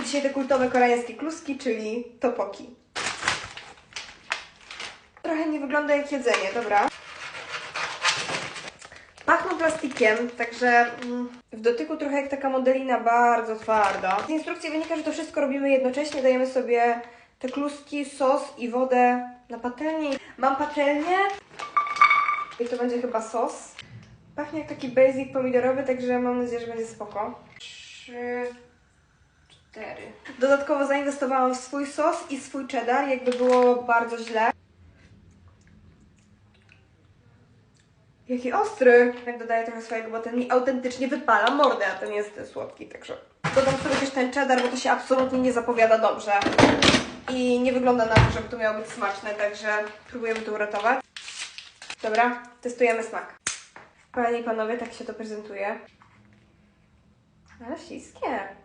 sobie dzisiaj te kultowe koreańskie kluski, czyli topoki. Trochę nie wygląda jak jedzenie, dobra. Pachną plastikiem, także mm, w dotyku trochę jak taka modelina, bardzo twarda. Z instrukcji wynika, że to wszystko robimy jednocześnie. Dajemy sobie te kluski, sos i wodę na patelnię. Mam patelnię i to będzie chyba sos. Pachnie jak taki basic pomidorowy, także mam nadzieję, że będzie spoko. Trzy, Dodatkowo zainwestowałam w swój sos i swój cheddar, jakby było bardzo źle. Jaki ostry! Jak dodaję trochę swojego, bo ten mi autentycznie wypala mordę, a ten jest słodki, także... Dodam sobie też ten cheddar, bo to się absolutnie nie zapowiada dobrze. I nie wygląda na to, żeby to miało być smaczne, także próbujemy to uratować. Dobra, testujemy smak. Panie i panowie, tak się to prezentuje. Ale śliskie.